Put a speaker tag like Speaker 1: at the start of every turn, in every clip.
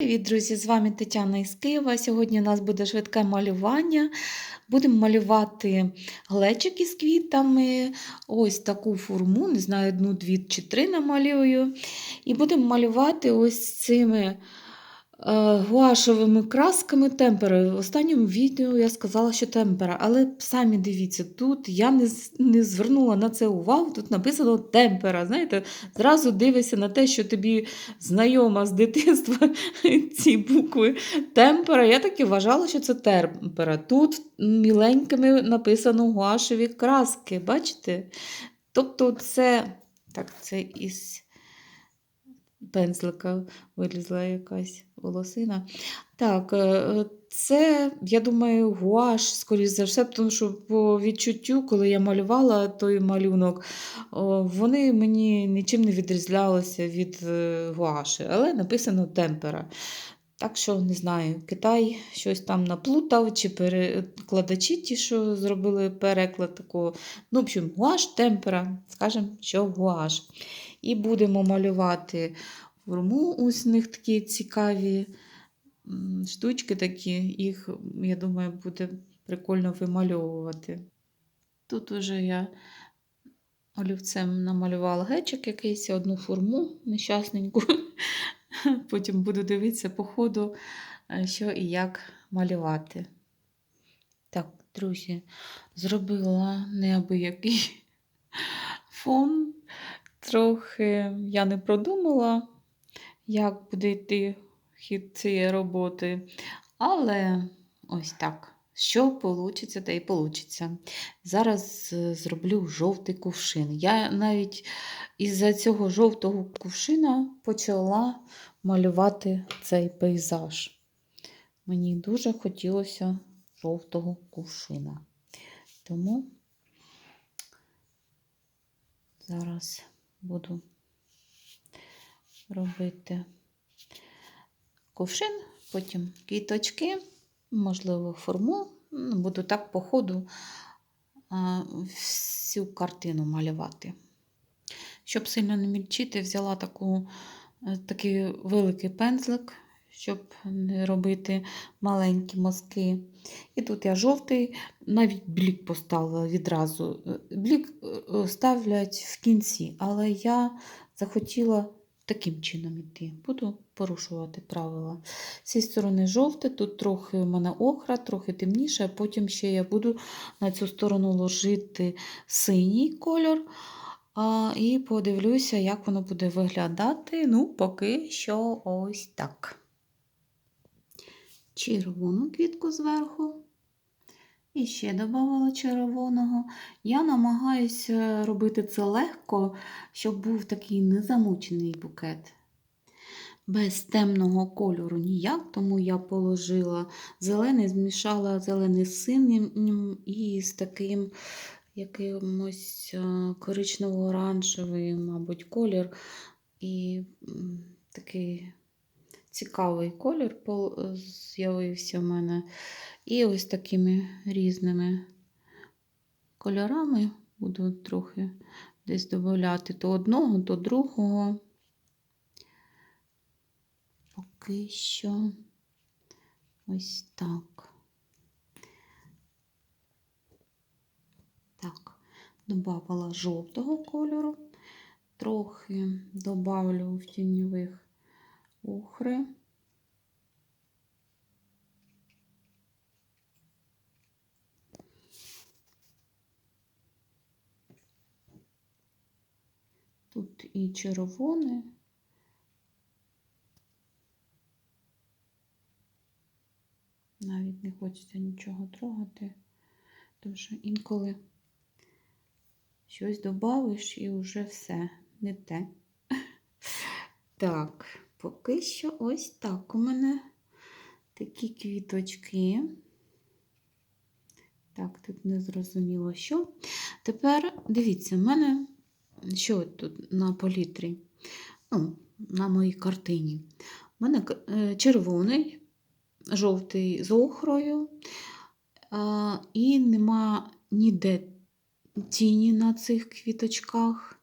Speaker 1: Привіт, друзі! З вами Тетяна із Києва. Сьогодні у нас буде швидке малювання. Будемо малювати глечики з квітами, ось таку форму, не знаю, одну, дві чи три намалюю. І будемо малювати ось цими гуашевими красками темпера. В останньому відео я сказала, що темпера, але самі дивіться, тут я не, не звернула на це увагу, тут написано темпера. Знаєте, зразу дивишся на те, що тобі знайома з дитинства ці букви темпера. Я так і вважала, що це темпера. Тут міленькими написано гуашеві краски. Бачите? Тобто, це так, це із пензлика вилізла якась волосина. Так, е, це, я думаю, гуаш, скоріш за все, тому що по відчуттю, коли я малювала той малюнок, вони мені нічим не відрізнялися від е, гуаші, але написано темпера. Так що, не знаю, Китай щось там наплутав, чи перекладачі ті, що зробили переклад такого. Ну, в общем, гуаш, темпера, скажемо, що гуаш. І будемо малювати форму. Ось у них такі цікаві штучки такі, їх, я думаю, буде прикольно вимальовувати. Тут уже я олівцем намалювала гечик якийсь, одну форму нещасненьку. Потім буду дивитися по ходу, е, що і як малювати. Так, друзі, зробила неабиякий фон. Трохи я не продумала, як буде йти хід цієї роботи. Але ось так. Що вийде, те й вийде. Зараз е, зроблю жовтий кувшин. Я навіть із-за цього жовтого кувшина почала малювати цей пейзаж. Мені дуже хотілося жовтого кувшина. Тому зараз буду робити кувшин, потім квіточки, можливо, форму. Ну, Буду так по ходу всю картину малювати. Щоб сильно не мільчити, взяла таку, е, такий великий пензлик, щоб не робити маленькі мазки. І тут я жовтий, навіть блік поставила відразу. Е, Блік е, ставлять в кінці, але я захотіла таким чином йти. Буду порушувати правила. З цієї сторони жовте, тут трохи у мене охра, трохи темніше, а потім ще я буду на цю сторону ложити синій кольор. А, і подивлюся, як воно буде виглядати. Ну, поки що ось так. Червону квітку зверху. І ще додавала червоного. Я намагаюся робити це легко, щоб був такий незамучений букет. Без темного кольору ніяк, тому я положила зелений, змішала зелений з синім і з таким якимось е, коричнево-оранжевий, мабуть, колір. І такий цікавий колір з'явився в мене. І ось такими різними кольорами буду трохи десь додати то одного, то другого. Поки що ось так. Так, додавала жовтого кольору, трохи добавлю в тіньових охри. Тут і червоне. Навіть не хочеться нічого трогати, тому що інколи щось додавиш і вже все не те. Так, поки що ось так у мене такі квіточки. Так, тут не зрозуміло що. Тепер дивіться, в мене що тут на палітрі? Ну, на моїй картині. У мене е, червоний, жовтий з охрою, і нема ніде тіні на цих квіточках.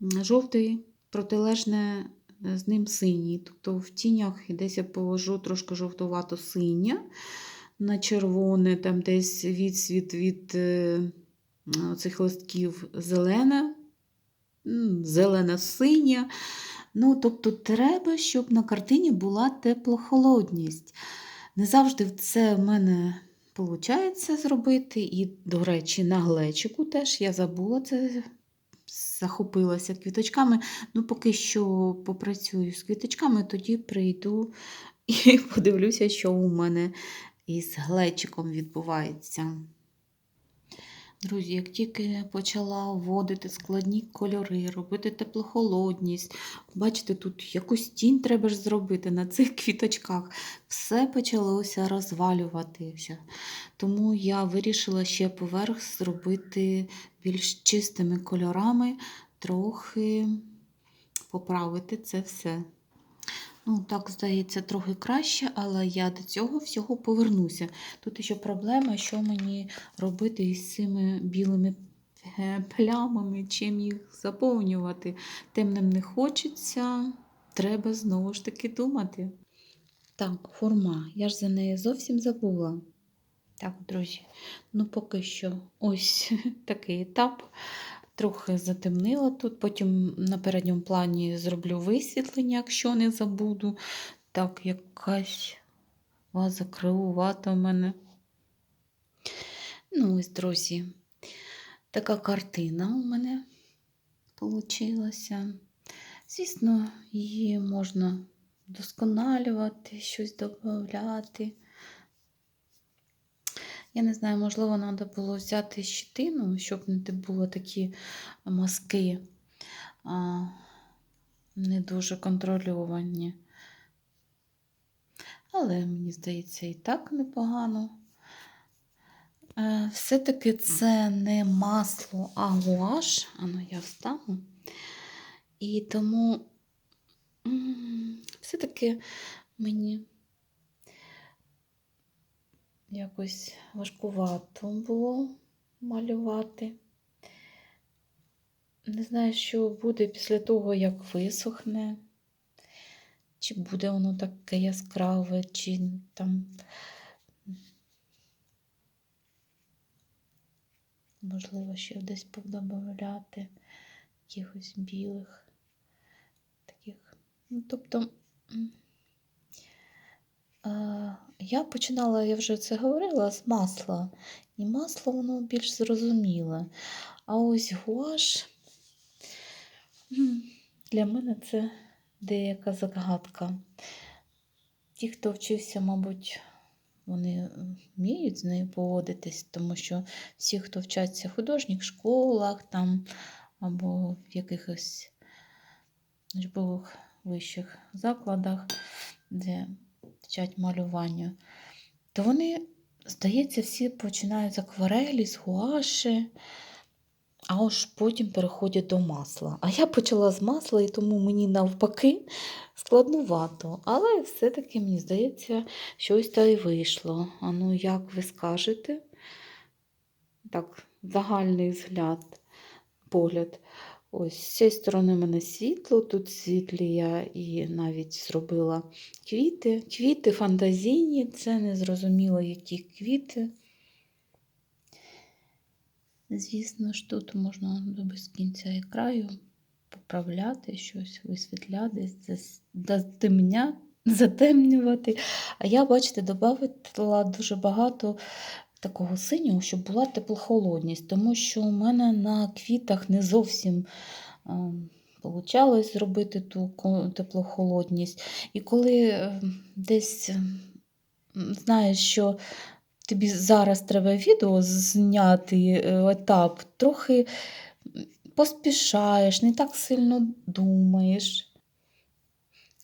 Speaker 1: Жовтий протилежне з ним синій. Тобто в тінях десь я положу трошки жовтувато синє на червоне, там десь відсвіт від е, цих листків зелене, м, зелено-синє. Ну, тобто, треба, щоб на картині була теплохолодність. Не завжди це в мене виходить зробити. І, до речі, на глечику теж я забула це, захопилася квіточками. Ну, поки що попрацюю з квіточками, тоді прийду і подивлюся, що у мене із глечиком відбувається. Друзі, як тільки почала вводити складні кольори, робити теплохолодність, бачите, тут якусь тінь треба ж зробити на цих квіточках, все почалося розвалюватися. Тому я вирішила ще поверх зробити більш чистими кольорами, трохи поправити це все. Ну, так, здається, трохи краще, але я до цього всього повернуся. Тут ще проблема, що мені робити із цими білими е, плямами, чим їх заповнювати. Темним не хочеться, треба знову ж таки думати. Так, форма, я ж за неї зовсім забула. Так, друзі, ну поки що ось такий етап. Трохи затемнила тут, потім на передньому плані зроблю висвітлення, якщо не забуду. Так, якась ваза кривувата в мене. Ну, ось, друзі, така картина у мене вийшла. Звісно, її можна вдосконалювати, щось додати. Я не знаю, можливо, треба було взяти щитину, щоб не було такі мазки не дуже контрольовані. Але, мені здається, і так непогано. Е, Все-таки це не масло, а гуаш. Ану, я встану. І тому все-таки мені якось важкувато було малювати. Не знаю, що буде після того, як висохне, чи буде воно таке яскраве, чи там. Можливо, ще десь подобавляти якихось білих таких. Ну, тобто. Я починала, я вже це говорила, з масла. І масло воно більш зрозуміле. А ось гуаш для мене це деяка загадка. Ті, хто вчився, мабуть, вони вміють з нею поводитись, тому що всі, хто вчаться в художніх школах там, або в якихось учбових вищих закладах, де вчать малюванню, то вони, здається, всі починають з акварелі, з гуаші, а ось потім переходять до масла. А я почала з масла, і тому мені навпаки складнувато. Але все-таки, мені здається, щось та й вийшло. А ну, як ви скажете? Так, загальний взгляд, погляд. Ось з цієї сторони в мене світло, тут світлі я і навіть зробила квіти. Квіти фантазійні, це не зрозуміло, які квіти. Звісно ж, тут можна до кінця і краю поправляти щось, висвітляти, затемнювати. А я, бачите, додала дуже багато такого синього, щоб була теплохолодність, тому що у мене на квітах не зовсім вийшло зробити ту теплохолодність. І коли е, десь знаєш, що тобі зараз треба відео зняти етап, трохи поспішаєш, не так сильно думаєш.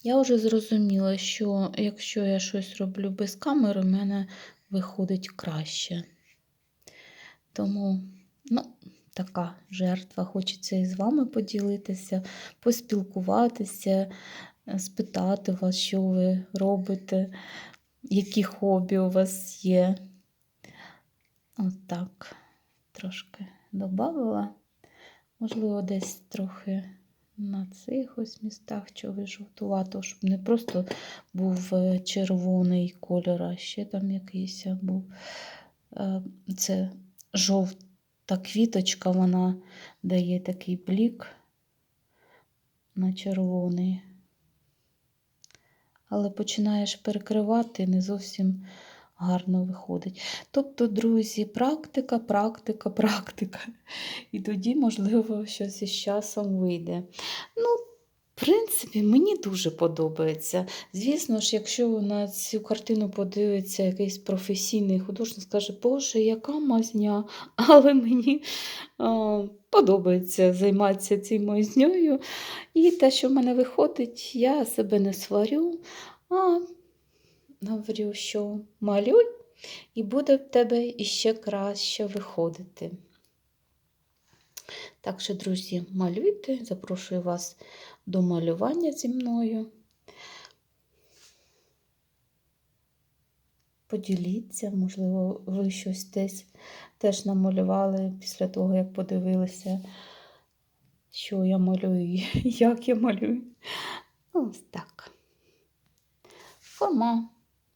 Speaker 1: Я вже зрозуміла, що якщо я щось роблю без камери, в мене виходить краще. Тому, ну, така жертва. Хочеться і з вами поділитися, поспілкуватися, е, спитати вас, що ви робите, які хобі у вас є. Отак, трошки додавала. Можливо, десь трохи на цих ось містах чого жовтувато, щоб не просто був е, червоний кольор, а ще там якийсь був. Е, Це жовта квіточка, вона дає такий блік на червоний. Але починаєш перекривати, не зовсім гарно виходить. Тобто, друзі, практика, практика, практика. І тоді, можливо, щось із часом вийде. Ну, в принципі, мені дуже подобається. Звісно ж, якщо на цю картину подивиться якийсь професійний художник, скаже, Боже, яка мазня, але мені а, подобається займатися цією мазньою. І те, що в мене виходить, я себе не сварю, а говорю, що малюй, і буде в тебе іще краще виходити. Так що, друзі, малюйте, запрошую вас до малювання зі мною. Поділіться, можливо, ви щось десь теж намалювали після того, як подивилися, що я малюю, і як я малюю. Ну, Ось так. Форма.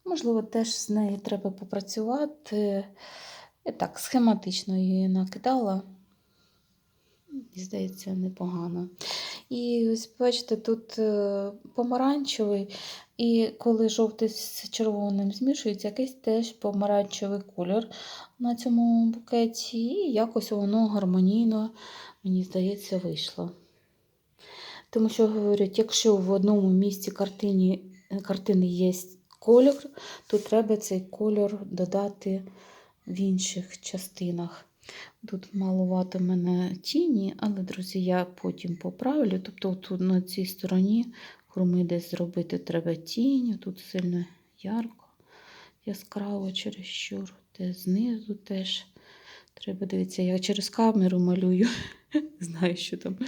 Speaker 1: Можливо, теж з нею треба попрацювати. Я так, схематично її накидала. І, здається, непогано. І ось бачите, тут е, помаранчевий, і коли жовтий з червоним змішується, якийсь теж помаранчевий колір на цьому букеті, і якось воно гармонійно, мені здається, вийшло. Тому що говорять, якщо в одному місці картини є кольор, то треба цей кольор додати в інших частинах. Тут малувато в мене тіні, але, друзі, я потім поправлю. Тобто, тут на цій стороні хруми десь зробити треба тінь, тут сильно ярко, яскраво чересчур, де знизу теж. Треба дивитися, я через камеру малюю. Знаю, що там.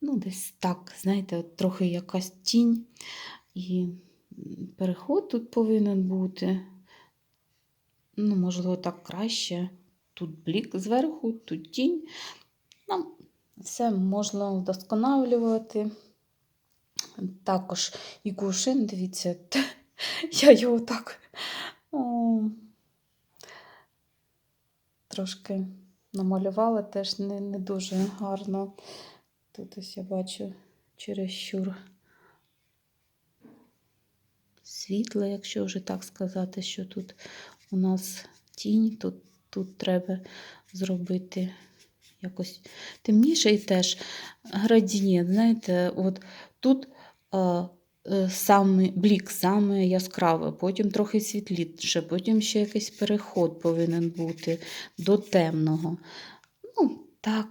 Speaker 1: Ну, десь так, знаєте, трохи якась тінь. І переход тут повинен бути. Ну, можливо, так краще. Тут блік зверху, тут тінь. Ну, все можна вдосконалювати. Також і кувшин, дивіться, я його так о, трошки намалювала, теж не, не дуже гарно. Тут ось я бачу чересчур світло, якщо вже так сказати, що тут у нас тінь, тут, тут треба зробити якось темніше і теж градієнт. Знаєте, от тут а, саме блік саме яскравий, потім трохи світліше, потім ще якийсь переход повинен бути до темного. Ну, так,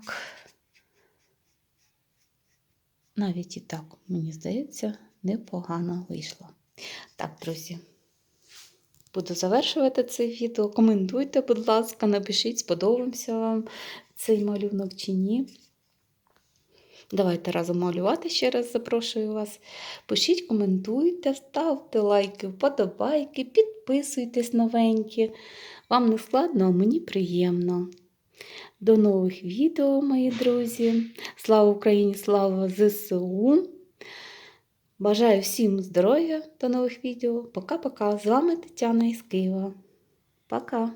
Speaker 1: навіть і так, мені здається, непогано вийшло. Так, друзі, буду завершувати це відео. Коментуйте, будь ласка, напишіть, сподобався вам цей малюнок чи ні. Давайте разом малювати ще раз запрошую вас. Пишіть, коментуйте, ставте лайки, вподобайки, підписуйтесь новенькі. Вам не складно, а мені приємно. До нових відео, мої друзі. Слава Україні! Слава ЗСУ! Бажаю всім здоров'я до нових відео. Пока-пока. З вами Тетяна із Києва. Пока!